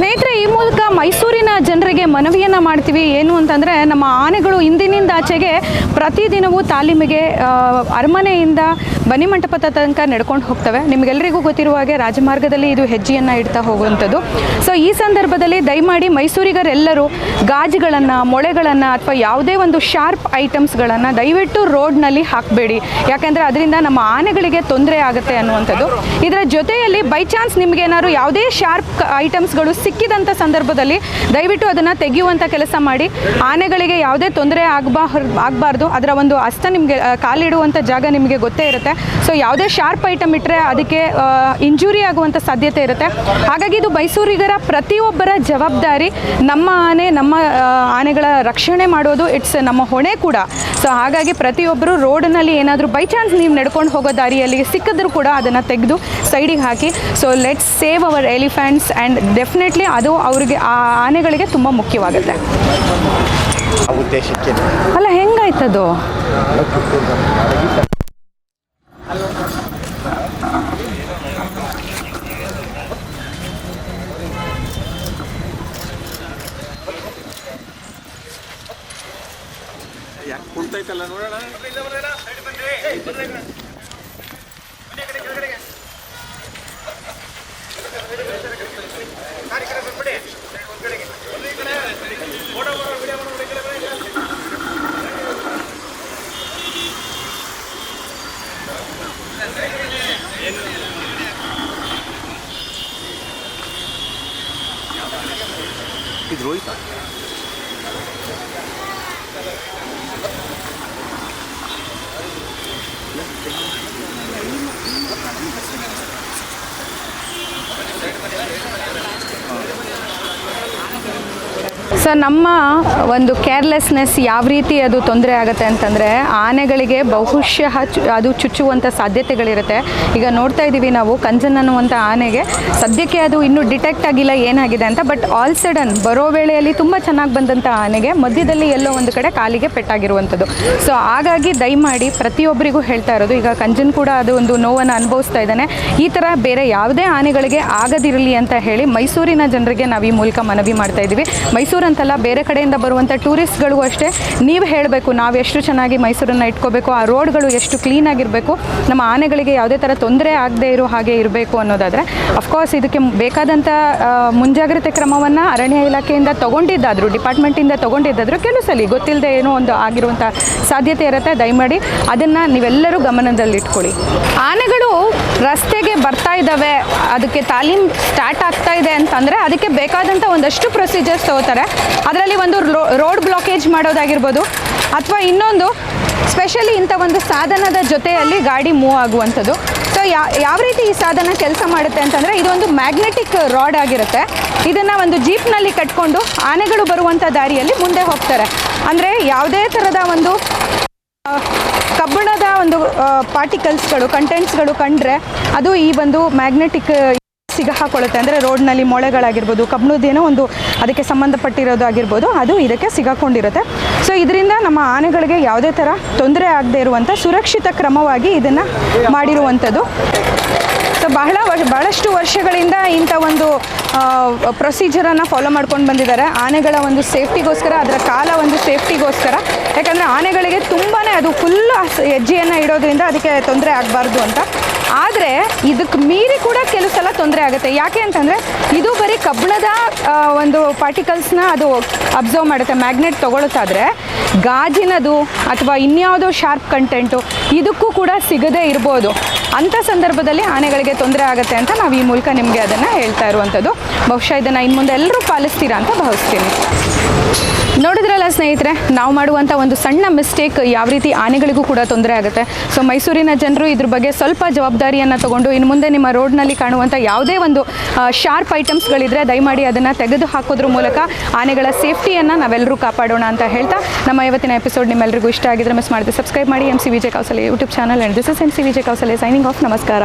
ಸ್ನೇಹಿತರೆ ಈ ಮೂಲಕ ಮೈಸೂರಿನ ಜನರಿಗೆ ಮನವಿಯನ್ನು ಮಾಡ್ತೀವಿ. ಏನು ಅಂತಂದರೆ ನಮ್ಮ ಆನೆಗಳು ಇಂದಿನಿಂದ ಆಚೆಗೆ ಪ್ರತಿದಿನವೂ ತಾಲೀಮಿಗೆ ಅರಮನೆಯಿಂದ ಬನ್ನಿಮಂಟಪದ ತನಕ ನಡ್ಕೊಂಡು ಹೋಗ್ತವೆ. ನಿಮಗೆಲ್ಲರಿಗೂ ಗೊತ್ತಿರುವ ಹಾಗೆ ರಾಜಮಾರ್ಗದಲ್ಲಿ ಇದು ಹೆಜ್ಜೆಯನ್ನು ಇಡ್ತಾ ಹೋಗುವಂಥದ್ದು. ಸೊ ಈ ಸಂದರ್ಭದಲ್ಲಿ ದಯಮಾಡಿ ಮೈಸೂರಿಗರೆಲ್ಲರೂ ಗಾಜುಗಳನ್ನು, ಮೊಳೆಗಳನ್ನು ಅಥವಾ ಯಾವುದೇ ಒಂದು ಶಾರ್ಪ್ ಐಟಮ್ಸ್ಗಳನ್ನು ದಯವಿಟ್ಟು ರೋಡ್ನಲ್ಲಿ ಹಾಕಬೇಡಿ. ಯಾಕೆಂದರೆ ಅದರಿಂದ ನಮ್ಮ ಆನೆಗಳಿಗೆ ತೊಂದರೆ ಆಗುತ್ತೆ ಅನ್ನುವಂಥದ್ದು. ಇದರ ಜೊತೆಯಲ್ಲಿ ಬೈ ಚಾನ್ಸ್ ನಿಮಗೇನಾದ್ರು ಯಾವುದೇ ಶಾರ್ಪ್ ಐಟಮ್ಸ್ಗಳು ಸಿಕ್ಕಿದಂಥ ಸಂದರ್ಭದಲ್ಲಿ ದಯವಿಟ್ಟು ಅದನ್ನು ತೆಗೆಯುವಂಥ ಕೆಲಸ ಮಾಡಿ. ಆನೆಗಳಿಗೆ ಯಾವುದೇ ತೊಂದರೆ ಆಗಬಾ ಆಗಬಾರ್ದು. ಅದರ ಒಂದು ಹಸ್ತ ನಿಮಗೆ ಕಾಲಿಡುವಂಥ ಜಾಗ ನಿಮಗೆ ಗೊತ್ತೇ ಇರುತ್ತೆ. ಸೊ ಯಾವುದೇ ಶಾರ್ಪ್ ಐಟಮ್ ಇಟ್ಟರೆ ಅದಕ್ಕೆ ಇಂಜುರಿ ಆಗುವಂಥ ಸಾಧ್ಯತೆ ಇರುತ್ತೆ. ಹಾಗಾಗಿ ಇದು ಮೈಸೂರಿಗರ ಪ್ರತಿಯೊಬ್ಬರ ಜವಾಬ್ದಾರಿ. ನಮ್ಮ ಆನೆ, ನಮ್ಮ ಆನೆಗಳ ರಕ್ಷಣೆ ಮಾಡೋದು. ಇಟ್ಸ್ ನಮ್ಮ ಹೊಣೆ ಕೂಡ. ಸೊ ಹಾಗಾಗಿ ಪ್ರತಿಯೊಬ್ಬರು ರೋಡ್ನಲ್ಲಿ ಏನಾದರೂ ಬೈ ಚಾನ್ಸ್ ನೀವು ನಡ್ಕೊಂಡು ಹೋಗೋ ದಾರಿಯಲ್ಲಿ ಸಿಕ್ಕಿದ್ರೂ ಕೂಡ ಅದನ್ನು ತೆಗೆದು ಸೈಡಿಗೆ ಹಾಕಿ. So let's save our elephants and definitely ಅದು ಅವರಿಗೆ, ಆ ಆನೆಗಳಿಗೆ ತುಂಬ ಮುಖ್ಯವಾಗುತ್ತೆ. ಆ ಉದ್ದೇಶಕ್ಕೆ. ಅಲ್ಲ ಹೆಂಗಾಯ್ತದು ಕುಂತೈತಲ್ಲ ನೋಡೋಣ ಇದು ರೋಹಿತ ಸೊ ನಮ್ಮ ಒಂದು ಕೇರ್ಲೆಸ್ನೆಸ್ ಯಾವ ರೀತಿ ಅದು ತೊಂದರೆ ಆಗುತ್ತೆ ಅಂತಂದರೆ ಆನೆಗಳಿಗೆ ಬಹುಶಃ ಅದು ಚುಚ್ಚುವಂಥ ಸಾಧ್ಯತೆಗಳಿರುತ್ತೆ. ಈಗ ನೋಡ್ತಾ ಇದ್ದೀವಿ ನಾವು ಕಂಜನ್ ಅನ್ನುವಂಥ ಆನೆಗೆ. ಸದ್ಯಕ್ಕೆ ಅದು ಇನ್ನೂ ಡಿಟೆಕ್ಟ್ ಆಗಿಲ್ಲ ಏನಾಗಿದೆ ಅಂತ ಬಟ್ ಆಲ್ ಸಡನ್ ಬರೋ ವೇಳೆಯಲ್ಲಿ ತುಂಬ ಚೆನ್ನಾಗಿ ಬಂದಂಥ ಆನೆಗೆ ಮಧ್ಯದಲ್ಲಿ ಎಲ್ಲೋ ಒಂದು ಕಡೆ ಕಾಲಿಗೆ ಪೆಟ್ಟಾಗಿರುವಂಥದ್ದು. ಸೊ ಹಾಗಾಗಿ ದಯಮಾಡಿ ಪ್ರತಿಯೊಬ್ಬರಿಗೂ ಹೇಳ್ತಾ ಇರೋದು, ಈಗ ಕಂಜನ್ ಕೂಡ ಅದು ಒಂದು ನೋವನ್ನು ಅನುಭವಿಸ್ತಾ ಇದ್ದಾನೆ. ಈ ಥರ ಬೇರೆ ಯಾವುದೇ ಆನೆಗಳಿಗೆ ಆಗದಿರಲಿ ಅಂತ ಹೇಳಿ ಮೈಸೂರಿನ ಜನರಿಗೆ ನಾವು ಈ ಮೂಲಕ ಮನವಿ ಮಾಡ್ತಾ ಇದ್ದೀವಿ. ಮೈಸೂರು ಅಂತಲ್ಲ ಬೇರೆ ಕಡೆಯಿಂದ ಬರುವಂಥ ಟೂರಿಸ್ಟ್ಗಳಿಗೂ ಅಷ್ಟೇ, ನೀವು ಹೇಳಬೇಕು ನಾವು ಎಷ್ಟು ಚೆನ್ನಾಗಿ ಮೈಸೂರನ್ನು ಇಟ್ಕೋಬೇಕು, ಆ ರೋಡ್ಗಳು ಎಷ್ಟು ಕ್ಲೀನಾಗಿರಬೇಕು ನಮ್ಮ ಆನೆಗಳಿಗೆ ಯಾವುದೇ ಥರ ತೊಂದರೆ ಆಗದೆ ಇರೋ ಹಾಗೆ ಇರಬೇಕು ಅನ್ನೋದಾದರೆ ಅಫ್ಕೋರ್ಸ್ ಇದಕ್ಕೆ ಬೇಕಾದಂಥ ಮುಂಜಾಗ್ರತೆ ಕ್ರಮವನ್ನು ಅರಣ್ಯ ಇಲಾಖೆಯಿಂದ ತೊಗೊಂಡಿದ್ದಾದರೂ, ಡಿಪಾರ್ಟ್ಮೆಂಟಿಂದ ತೊಗೊಂಡಿದ್ದಾದರೂ ಕೆಲವು ಸಲ ಗೊತ್ತಿಲ್ಲದೆ ಏನೋ ಒಂದು ಆಗಿರುವಂಥ ಸಾಧ್ಯತೆ ಇರುತ್ತೆ, ದಯಮಾಡಿ ಅದನ್ನು ನೀವೆಲ್ಲರೂ ಗಮನದಲ್ಲಿಟ್ಕೊಳ್ಳಿ. ಆನೆಗಳು ರಸ್ತೆಗೆ ಬರ್ತಾ ಇದ್ದಾವೆ, ಅದಕ್ಕೆ ತಾಲೀಮ್ ಸ್ಟಾರ್ಟ್ ಆಗ್ತಾ ಇದೆ ಅಂತಂದರೆ ಅದಕ್ಕೆ ಬೇಕಾದಂಥ ಒಂದಷ್ಟು ಪ್ರೊಸೀಜರ್ಸ್ ತಗೋತಾರೆ. ಅದರಲ್ಲಿ ಒಂದು ರೋಡ್ ಬ್ಲಾಕೇಜ್ ಮಾಡೋದಾಗಿರ್ಬೋದು, ಅಥವಾ ಇನ್ನೊಂದು ಸ್ಪೆಷಲಿ ಇಂಥ ಒಂದು ಸಾಧನದ ಜೊತೆಯಲ್ಲಿ ಗಾಡಿ ಮೂವ್ ಆಗುವಂಥದ್ದು. ಸೊ ಯಾವ ರೀತಿ ಈ ಸಾಧನ ಕೆಲಸ ಮಾಡುತ್ತೆ ಅಂತಂದರೆ ಇದೊಂದು ಮ್ಯಾಗ್ನೆಟಿಕ್ ರಾಡ್ ಆಗಿರುತ್ತೆ. ಇದನ್ನು ಒಂದು ಜೀಪ್ನಲ್ಲಿ ಕಟ್ಕೊಂಡು ಆನೆಗಳು ಬರುವಂಥ ದಾರಿಯಲ್ಲಿ ಮುಂದೆ ಹೋಗ್ತಾರೆ. ಅಂದರೆ ಯಾವುದೇ ಥರದ ಒಂದು ಒಂದು ಪಾರ್ಟಿಕಲ್ಸ್ಗಳು ಕಂಟೆಂಟ್ಸ್ಗಳು ಕಂಡ್ರೆ ಅದು ಈ ಒಂದು ಮ್ಯಾಗ್ನೆಟಿಕ್ ಸಿಗ ಹಾಕೊಳ್ಳುತ್ತೆ ಅಂದರೆ ರೋಡ್ನಲ್ಲಿ ಮೊಳೆಗಳಾಗಿರ್ಬೋದು ಕಬ್ಬಣದೇನೋ ಒಂದು ಅದಕ್ಕೆ ಸಂಬಂಧಪಟ್ಟಿರೋದಾಗಿರ್ಬೋದು, ಅದು ಇದಕ್ಕೆ ಸಿಗಾಕೊಂಡಿರುತ್ತೆ ಸೊ ಇದರಿಂದ ನಮ್ಮ ಆನೆಗಳಿಗೆ ಯಾವುದೇ ಥರ ತೊಂದರೆ ಆಗದೆ ಇರುವಂಥ ಸುರಕ್ಷಿತ ಕ್ರಮವಾಗಿ ಇದನ್ನು ಮಾಡಿರುವಂಥದ್ದು. ಸೊ ಬಹಳ ಭಾಳಷ್ಟು ವರ್ಷಗಳಿಂದ ಇಂಥ ಒಂದು ಪ್ರೊಸೀಜರನ್ನು ಫಾಲೋ ಮಾಡ್ಕೊಂಡು ಬಂದಿದ್ದಾರೆ. ಆನೆಗಳ ಒಂದು ಸೇಫ್ಟಿಗೋಸ್ಕರ ಅದರ ಕಾಲ ಒಂದು ಸೇಫ್ಟಿಗೋಸ್ಕರ ಯಾಕಂದರೆ ಆನೆಗಳಿಗೆ ತುಂಬಾ ಅದು ಫುಲ್ ಹೆಜ್ಜೆಯನ್ನು ಇಡೋದ್ರಿಂದ ಅದಕ್ಕೆ ತೊಂದರೆ ಆಗಬಾರ್ದು ಅಂತ. ಆದರೆ ಇದಕ್ಕೆ ಮೀರಿ ಕೂಡ ಕೆಲವು ಸಲ ತೊಂದರೆ ಆಗುತ್ತೆ. ಯಾಕೆ ಅಂತಂದರೆ ಇದು ಬರೀ ಕಬ್ಬಿಣದ ಒಂದು ಪಾರ್ಟಿಕಲ್ಸ್ನ ಅದು ಅಬ್ಸರ್ವ್ ಮಾಡುತ್ತೆ ಮ್ಯಾಗ್ನೆಟ್ ತೊಗೊಳುತ್ತಾದರೆ ಗಾಜಿನದು ಅಥವಾ ಇನ್ಯಾವುದೋ ಶಾರ್ಪ್ ಕಂಟೆಂಟು ಇದಕ್ಕೂ ಕೂಡ ಸಿಗದೇ ಇರ್ಬೋದು. ಅಂಥ ಸಂದರ್ಭದಲ್ಲಿ ಆನೆಗಳಿಗೆ ತೊಂದರೆ ಆಗುತ್ತೆ ಅಂತ ನಾವು ಈ ಮೂಲಕ ನಿಮಗೆ ಅದನ್ನು ಹೇಳ್ತಾ ಇರುವಂಥದ್ದು ಬಹುಶಃ ಇದನ್ನು ಇನ್ನು ಮುಂದೆ ಎಲ್ಲರೂ ಪಾಲಿಸ್ತೀರಾ ಅಂತ ಭಾವಿಸ್ತೀನಿ. ನೋಡಿದ್ರಲ್ಲ ಸ್ನೇಹಿತರೆ, ನಾವು ಮಾಡುವಂಥ ಒಂದು ಸಣ್ಣ ಮಿಸ್ಟೇಕ್ ಯಾವ ರೀತಿ ಆನೆಗಳಿಗೂ ಕೂಡ ತೊಂದರೆ ಆಗುತ್ತೆ. ಸೊ ಮೈಸೂರಿನ ಜನರು ಇದ್ರ ಬಗ್ಗೆ ಸ್ವಲ್ಪ ಜವಾಬ್ದಾರಿಯನ್ನು ತಗೊಂಡು ಇನ್ನು ಮುಂದೆ ನಿಮ್ಮ ರೋಡ್ನಲ್ಲಿ ಕಾಣುವಂಥ ಯಾವುದೇ ಒಂದು ಶಾರ್ಪ್ ಐಟಮ್ಸ್ಗಳಿದ್ರೆ ದಯಮಾಡಿ ಅದನ್ನು ತೆಗೆದು ಹಾಕೋದ್ರ ಮೂಲಕ ಆನೆಗಳ ಸೇಫ್ಟಿಯನ್ನು ನಾವೆಲ್ಲರೂ ಕಾಪಾಡೋಣ ಅಂತ ಹೇಳ್ತಾ ನಮ್ಮ ಇವತ್ತಿನ ಎಪಿಸೋಡ್ ನಿಮ್ಮೆಲ್ಲರಿಗೂ ಇಷ್ಟ ಆಗಿದ್ರೆ ಮಿಸ್ ಮಾಡಿದೆ ಸಬ್ಸ್ಕ್ರೈಬ್ ಮಾಡಿ M C Vijay Kousale YouTube channel and this is M C Vijay Kousale signing off ನಮಸ್ಕಾರ.